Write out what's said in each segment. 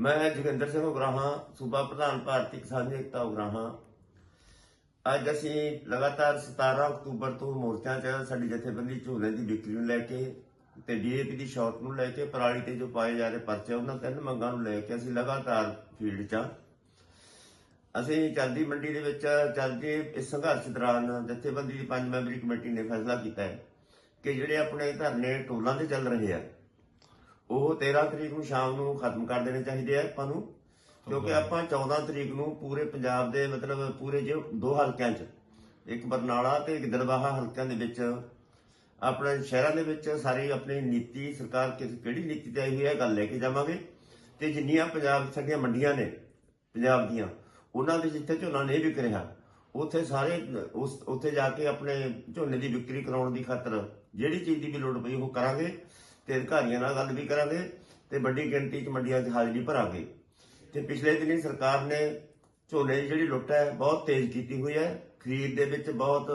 ਮੈਂ ਜੋਗਿੰਦਰ ਸਿੰਘ ਉਗਰਾਹਾਂ, ਸੂਬਾ ਪ੍ਰਧਾਨ ਭਾਰਤੀ ਕਿਸਾਨ ਏਕਤਾ ਉਗਰਾਹਾਂ ਅੱਜ ਅਸੀਂ ਲਗਾਤਾਰ 17 ਅਕਤੂਬਰ ਤੋਂ ਮੋਰਚਾ 'ਚ ਸਾਡੀ ਜਥੇਬੰਦੀ ਝੋਨੇ ਦੀ ਵਿਕਰੀ ਨੂੰ ਲੈ ਕੇ ਤੇ ਡੀਏਪੀ ਦੀ ਸ਼ਾਰਟ ਨੂੰ ਲੈ ਕੇ ਪਰਾਲੀ ਤੇ ਜੋ ਪਾਏ ਜਾ ਰਹੇ ਪਰਚੇ, ਉਹਨਾਂ ਤਿੰਨ ਮੰਗਾਂ ਨੂੰ ਲੈ ਕੇ ਅਸੀਂ ਲਗਾਤਾਰ ਫੀਲਡ 'ਚ ਹਾਂ। ਅਸੀਂ ਚਲਦੀ ਮੰਡੀ ਦੇ ਵਿੱਚ ਚੱਲਦੇ ਇਸ ਸੰਘਰਸ਼ ਦੌਰਾਨ ਜਥੇਬੰਦੀ ਦੀ ਪੰਜ ਮੈਂਬਰੀ ਕਮੇਟੀ ਨੇ ਫੈਸਲਾ ਕੀਤਾ ਹੈ ਕਿ ਜਿਹੜੇ ਆਪਣੇ ਧਰਨੇ ਟੋਲਾਂ ਤੇ ਚੱਲ ਰਹੇ ਆ ਉਹ 13 ਤਰੀਕ ਨੂੰ ਸ਼ਾਮ ਨੂੰ ਖਤਮ ਕਰ ਦੇਣੇ ਚਾਹੀਦੇ ਆ ਆਪਾਂ ਨੂੰ ਕਿਉਂਕਿ ਆਪਾਂ 14 ਤਰੀਕ ਨੂੰ ਪੂਰੇ ਪੰਜਾਬ ਦੇ ਮਤਲਬ ਪੂਰੇ ਜੋ ਦੋ ਹਲਕਿਆਂ 'ਚ ਇੱਕ ਬਰਨਾਲਾ ਤੇ ਇੱਕ ਦਰਬਾਹਾ ਹਲਕਿਆਂ ਦੇ ਵਿੱਚ ਆਪਣੇ ਸ਼ਹਿਰਾਂ ਦੇ ਵਿੱਚ ਸਾਰੀ ਆਪਣੀ ਨੀਤੀ ਸਰਕਾਰ ਕਿਸ ਕਿਹੜੀ ਨੀਤੀ ਤੇ ਆਈ ਹੋਈ ਹੈ ਗੱਲ ਲੈ ਕੇ ਜਾਵਾਂਗੇ। ਤੇ ਜਿੰਨੀਆਂ ਪੰਜਾਬ ਸਾਡੀਆਂ ਮੰਡੀਆਂ ਨੇ ਪੰਜਾਬ ਦੀਆਂ ਉਹਨਾਂ ਦੇ ਜਿੱਥੇ ਝੋਨਾ ਨਹੀਂ ਵਿਕ ਰਿਹਾ ਉੱਥੇ ਸਾਰੇ ਉਸ ਉੱਥੇ ਜਾ ਕੇ ਆਪਣੇ ਝੋਨੇ ਦੀ ਵਿਕਰੀ ਕਰਾਉਣ ਦੀ ਖਾਤਰ ਜਿਹੜੀ ਚੀਜ਼ ਦੀ ਵੀ ਲੋੜ ਪਈ ਉਹ ਕਰਾਂਗੇ। ਤੇ ਅਧਿਕਾਰੀਆਂ ਨਾਲ ਗੱਲ ਵੀ ਕਰਾਂਗੇ ਤੇ ਵੱਡੀ ਗਿਣਤੀ 'ਚ ਮੰਡੀਆਂ 'ਚ ਹਾਜ਼ਰੀ ਭਰਾਂਗੇ। ਤੇ ਪਿਛਲੇ ਦਿਨੀ ਸਰਕਾਰ ਨੇ ਝੋਨੇ ਦੀ ਜਿਹੜੀ ਲੁੱਟ ਹੈ ਬਹੁਤ ਤੇਜ਼ ਕੀਤੀ ਹੋਈ ਹੈ। ਖਰੀਦ ਦੇ ਵਿੱਚ ਬਹੁਤ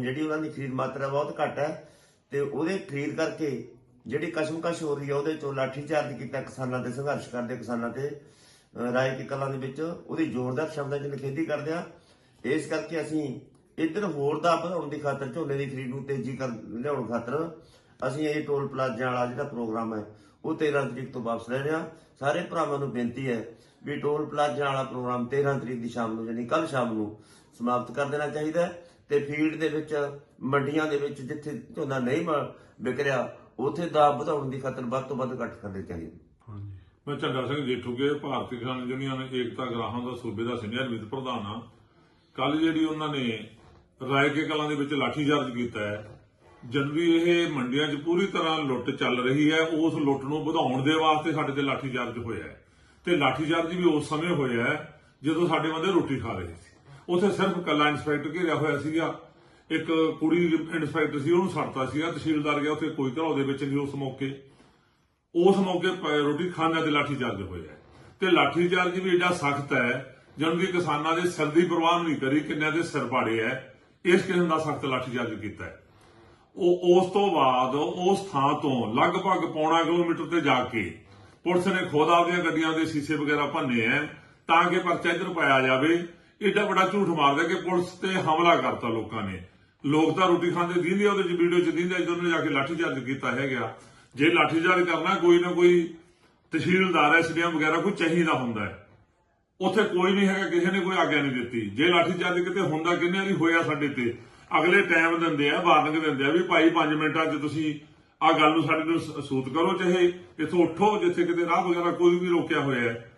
ਜਿਹੜੀ ਉਹਨਾਂ ਦੀ ਖਰੀਦ ਮਾਤਰਾ ਬਹੁਤ ਘੱਟ ਹੈ। ਤੇ ਉਹਦੇ ਖਰੀਦ ਕਰਕੇ ਜਿਹੜੀ ਕਸ਼ਮਕਸ਼ ਹੋ ਰਹੀ ਹੈ ਉਹਦੇ ਚੋਂ ਲਾਠੀਚਾਰਜ ਕੀਤਾ ਕਿਸਾਨਾਂ ਤੇ ਸੰਘਰਸ਼ ਕਰਦੇ ਕਿਸਾਨਾਂ ਤੇ ਅਹ, ਰਾਏ ਕੀ ਕਲਾਂ ਦੇ ਵਿੱਚ। ਉਹਦੀ ਜ਼ੋਰਦਾਰ ਸ਼ਬਦਾਂ 'ਚ ਨਿਖੇਧੀ ਕਰਦੇ ਆ ਇਸ ਕਰਕੇ ਅਸੀਂ ਇੱਧਰ ਹੋਰ ਦਾ ਵਧਾਉਣ ਦੀ ਖਾਤਰ ਝੋਨੇ ਦੀ ਖਰੀਦ ਨੂੰ ਤੇਜ਼ੀ ਕਰ ਲਿਆਉਣ ਖਾਤਰ ਅਸੀਂ ਇਹ ਟੋਲ ਪਲਾਜ਼ਾ ਵਾਲਾ ਜਿਹੜਾ ਪ੍ਰੋਗਰਾਮ ਹੈ, ਉਹ 13 ਤਰੀਕ ਤੋਂ ਵਾਪਸ ਲੈ ਰਿਹਾ। ਸਾਰੇ ਭਰਾਵਾਂ ਨੂੰ ਬੇਨਤੀ ਹੈ ਵੀ ਟੋਲ ਪਲਾਜ਼ਾ ਵਾਲਾ ਪ੍ਰੋਗਰਾਮ 13 ਤਰੀਕ ਦੀ ਸ਼ਾਮ ਨੂੰ ਯਾਨੀ ਕੱਲ ਸ਼ਾਮ ਨੂੰ ਸਮਾਪਤ ਕਰ ਦੇਣਾ ਚਾਹੀਦਾ ਤੇ ਫੀਲਡ ਦੇ ਵਿੱਚ, ਮੰਡੀਆਂ ਦੇ ਵਿੱਚ ਜਿੱਥੇ ਝੋਨਾ ਨਹੀਂ ਮ- ਵਿਕ ਰਿਹਾ ਵਧਾਉਣ ਦੀ ਖਾਤਰ ਵੱਧ ਤੋਂ ਵੱਧ ਘੱਟ ਕਰਨੇ ਚਾਹੀਦੇ ਹਾਂਜੀ। ਮੈਂ ਝੰਡਾ ਸਿੰਘ ਜੇਠੂਗੇ, ਭਾਰਤੀ ਕਿਸਾਨ ਯੂਨੀਅਨ, ਏਕਤਾ ਗ੍ਰਾਹਾਂ ਦਾ ਸੂਬੇ ਦਾ ਸੀਨੀਅਰ ਵਿਤ ਪ੍ਰਧਾਨ ਆ ਕੱਲ ਜਿਹੜੀ ਉਹਨਾਂ ਨੇ ਰਾਏ ਕੇ ਕਲਾਂ ਦੇ ਵਿੱਚ ਲਾਠੀਚਾਰਜ ਕੀਤਾ ਹੈ ਜਨਵੀ ਇਹ ਮੰਡੀਆਂ 'ਚ ਪੂਰੀ ਤਰ੍ਹਾਂ ਲੁੱਟ ਚੱਲ ਰਹੀ ਹੈ, ਉਸ ਲੁੱਟ ਨੂੰ ਵਧਾਉਣ ਦੇ ਵਾਸਤੇ ਸਾਡੇ ਤੇ ਲਾਠੀਚਾਰਜ ਹੋਇਆ ਹੈ। ਤੇ ਲਾਠੀਚਾਰਜ ਵੀ ਉਸ ਸਮੇਂ ਹੋਇਆ ਹੈ ਜਦੋਂ ਸਾਡੇ ਬੰਦੇ ਰੋਟੀ ਖਾ ਰਹੇ ਸੀ। ਉੱਥੇ ਸਿਰਫ ਕੱਲਾ ਇੰਸਪੈਕਟਰ ਘੇਰਿਆ ਹੋਇਆ ਸੀਗਾ। ਇੱਕ ਕੁੜੀ ਇੰਸਪੈਕਟਰ ਸੀ, ਉਹਨੂੰ ਛੱਡਤਾ ਸੀਗਾ, ਤਹਿਸੀਲਦਾਰ ਗਿਆ, ਉੱਥੇ ਕੋਈ ਘਰੋਂ ਦੇ ਵਿੱਚ ਨਹੀਂ ਉਸ ਮੌਕੇ। ਉਸ ਮੌਕੇ ਰੋਟੀ ਖਾਣਿਆਂ ਤੇ ਲਾਠੀਚਾਰਜ ਹੋਇਆ ਤੇ ਲਾਠੀਚਾਰਜ ਵੀ ਏਡਾ ਸਖਤ ਹੈ ਜਨ ਵੀ ਕਿਸਾਨਾਂ ਦੇ ਸਿਰ ਦੀ ਪਰਵਾਹ ਨਹੀਂ ਕਰੀ, ਕਿੰਨਿਆਂ ਦੇ ਸਿਰ ਪਾੜੇ ਹੈ, ਇਸ ਕਿਸਮ ਦਾ ਸਖਤ ਲਾਠੀਚਾਰਜ ਕੀਤਾ ਹੈ। ਉਹ ਉਸ ਤੋਂ ਬਾਅਦ ਉਸ ਥਾਂ ਤੋਂ ਲਗਭਗ ਪੌਣਾ ਕਿਲੋਮੀਟਰ ਤੇ ਜਾ ਕੇ ਪੁਲਿਸ ਨੇ ਖੁਦ ਆਪਦੀਆਂ ਗੱਡੀਆਂ ਦੇ ਸ਼ੀਸ਼ੇ ਵਗੈਰਾ ਭੰਨੇ ਐ ਤਾਂ ਕਿ ਪਰਚਾ ਇੱਧਰ ਪਾਇਆ ਜਾਵੇ। ਏਡਾ ਵੱਡਾ ਝੂਠ ਮਾਰਦਾ ਕਿ ਪੁਲਿਸ ਤੇ ਹਮਲਾ ਕਰਤਾ ਲੋਕਾਂ ਨੇ। ਲੋਕ ਤਾਂ ਰੋਟੀ ਖਾਂਦੇ ਦੀਂਦੇ ਉਹਦੇ ਚ ਵੀਡੀਓ ਚ ਦੀਂਦੇ ਜਦੋਂ ਜਾ ਕੇ ਲਾਠੀਚਾਰਜ ਕੀਤਾ ਹੈਗਾ। ਜੇ ਲਾਠੀਚਾਰਜ ਕਰਨਾ, ਕੋਈ ਨਾ ਕੋਈ ਤਹਿਸੀਲਦਾਰ ਐਸਡੀਐਮ ਵਗੈਰਾ, ਕੋਈ ਚਾਹੀਦਾ ਹੁੰਦਾ ਹੈ ਉੱਥੇ ਕੋਈ ਨਹੀਂ ਹੈਗਾ, ਕਿਸੇ ਨੇ ਕੋਈ ਆਗਿਆ ਨਹੀਂ ਦਿੱਤੀ। ਜੇ ਲਾਠੀਚਾਰਜ ਕਿਤੇ ਹੁੰਦਾ, ਕਿੰਨੇ ਵਾਰੀ ਹੋਇਆ ਸਾਡੇ ਤੇ? ਅਗਲੇ ਟਾਈਮ ਦਿੰਦੇ ਆ ਵਾਰਨਿੰਗ ਦਿੰਦੇ ਆ ਵੀ ਭਾਈ 5 ਮਿੰਟਾਂ 'ਚ ਤੁਸੀਂ ਆ ਗੱਲ ਨੂੰ ਸਾਡੇ ਨੂੰ ਸ- ਸੂਤ ਕਰੋ ਚਾਹੇ ਇੱਥੋਂ ਉੱਠੋ ਜਿੱਥੇ ਕਿਤੇ ਰਾਹ ਵਗੈਰਾ ਕੋਈ ਵੀ ਰੋਕਿਆ ਹੋਇਆ ਹੈ।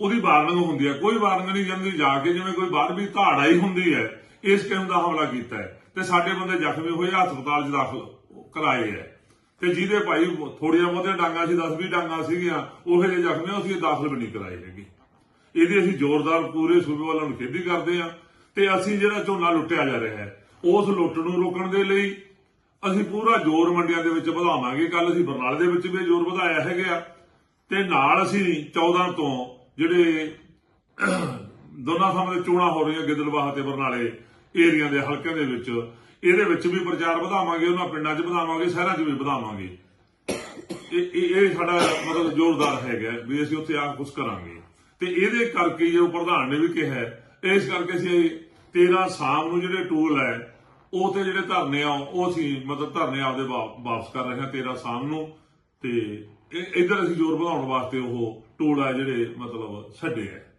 ਉਹਦੀ ਵਾਰਨਿੰਗ ਹੁੰਦੀ ਹੈ। ਕੋਈ ਵਾਰਨਿੰਗ ਨਹੀਂ ਜਾਂਦੀ ਜਾ ਕੇ ਜਿਵੇਂ ਕੋਈ ਬਾਹਰ ਵੀ ਧਾੜ ਆਈ ਹੁੰਦੀ ਹੈ ਇਸ ਕਿਸਮ ਦਾ ਹਮਲਾ ਕੀਤਾ ਹੈ। ਤੇ ਸਾਡੇ ਬੰਦੇ ਜ਼ਖਮੀ ਹੋਏ ਹਸਪਤਾਲ 'ਚ ਦਾਖਲ ਕਰਾਏ ਹੈ। ਤੇ ਜਿਹਦੇ ਭਾਈ ਥੋੜੀਆਂ ਬਹੁਤੀਆਂ ਡਾਂਗਾ ਸੀ 10 20 ਡਾਂਗਾ ਸੀਗੀਆਂ ਉਹ ਜਿਹੇ ਜ਼ਖਮੀ ਆ, ਅਸੀਂ ਦਾਖਲ ਵੀ ਨਹੀਂ ਕਰਾਏ ਹੈਗੇ। ਇਹਦੀ ਅਸੀਂ ਜ਼ੋਰਦਾਰ ਪੂਰੇ ਸੂਬੇ ਵੱਲੋਂ ਨਿਖੇਧੀ ਕਰਦੇ ਆ ਤੇ ਅਸੀਂ ਜਿਹੜਾ ਝੋਨਾ ਲੁੱਟਿਆ ਜਾ ਰਿਹਾ ਹੈ ਉਸ ਲੁੱਟ ਨੂੰ ਰੋਕਣ ਦੇ ਲਈ ਅਸੀਂ ਪੂਰਾ ਜ਼ੋਰ ਮੰਡੀਆਂ ਦੇ ਵਿੱਚ ਵਧਾਵਾਂਗੇ। ਕੱਲ ਅਸੀਂ ਬਰਨਾਲੇ ਦੇ ਵਿੱਚ ਵੀ ਜ਼ੋਰ ਵਧਾਇਆ ਹੈਗਾ ਤੇ ਨਾਲ ਅਸੀਂ 14 ਤੋਂ ਜਿਹੜੇ ਦੋਨਾਂ ਥਾਵਾਂ ਤੇ ਚੋਣਾਂ ਹੋ ਰਹੀਆਂ ਗਿੱਦਲਵਾਹਾ ਤੇ ਬਰਨਾਲੇ ਏਰੀਆ ਦੇ ਹਲਕਿਆਂ ਦੇ ਵਿੱਚ, ਇਹਦੇ ਵਿੱਚ ਵੀ ਪ੍ਰਚਾਰ ਵਧਾਵਾਂਗੇ, ਉਹਨਾਂ ਪਿੰਡਾਂ 'ਚ ਵਧਾਵਾਂਗੇ, ਸ਼ਹਿਰਾਂ 'ਚ ਵੀ ਵਧਾਵਾਂਗੇ। ਇਹ ਇਹ ਸਾਡਾ ਮਤਲਬ ਜ਼ੋਰਦਾਰ ਹੈਗਾ ਵੀ ਅਸੀਂ ਉੱਥੇ ਆ ਕੁਝ ਕਰਾਂਗੇ। ਤੇ ਇਹਦੇ ਕਰਕੇ ਜੋ ਪ੍ਰਧਾਨ ਨੇ ਵੀ ਕਿਹਾ, ਇਸ ਕਰਕੇ ਅਸੀਂ 13 ਸ਼ਾਮ ਨੂੰ ਜਿਹੜੇ ਟੂਲ ਹੈ ਉਹ ਤੇ ਜਿਹੜੇ ਧਰਨੇ ਆ, ਉਹ ਅਸੀਂ ਮਤਲਬ ਧਰਨੇ ਆਪਦੇ ਵਾ- ਵਾਪਸ ਕਰ ਰਹੇ ਹਾਂ 13 ਸ਼ਾਮ ਨੂੰ। ਤੇ ਇਹ- ਇੱਧਰ ਅਸੀਂ ਜ਼ੋਰ ਵਧਾਉਣ ਵਾਸਤੇ ਉਹ ਟੋਲ ਆ ਜਿਹੜੇ ਮਤਲਬ ਛੱਡੇ ਹੈ